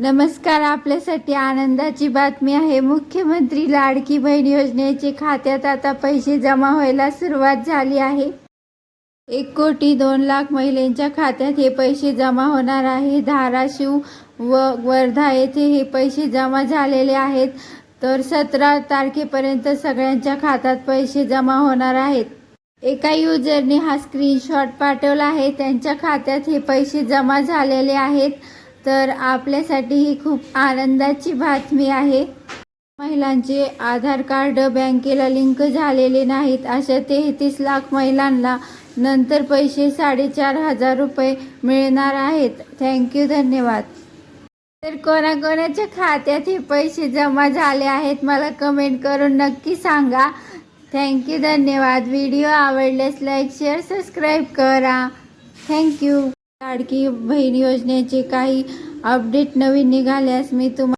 नमस्कार आपल्यासाठी आनंदाची बातमी आहे. मुख्यमंत्री लाडकी बहीण योजनेचे खात्यात आता पैसे जमा व्हायला सुरुवात झाली आहे. एक कोटी दोन लाख महिलांच्या खात्यात हे पैसे जमा होणार आहे. धाराशिव व वर्धा येथे हे पैसे जमा झालेले आहेत. तर सतरा तारखेपर्यंत सगळ्यांच्या खात्यात पैसे जमा होणार आहेत. एका युजरने हा स्क्रीनशॉट पाठवला आहे. त्यांच्या खात्यात हे पैसे जमा झालेले आहेत. तर आपल्यासाठी ही खूप आनंदाची बातमी आहे. महिलांचे आधार कार्ड बँकेला लिंक झालेले नाहीत अशा तेहतीस लाख महिलांना नंतर पैसे साडेचार हजार रुपये मिळणार आहेत. थँक्यू धन्यवाद. तर कोणाकोणाच्या खात्यात हे पैसे जमा झाले आहेत मला कमेंट करून नक्की सांगा. थँक्यू धन्यवाद. व्हिडिओ आवडल्यास लाईक शेअर सबस्क्राईब करा. थँक्यू लाडकी बहीण योजनेचे काही अपडेट नवीन निघाल्यास मी तुम्हाला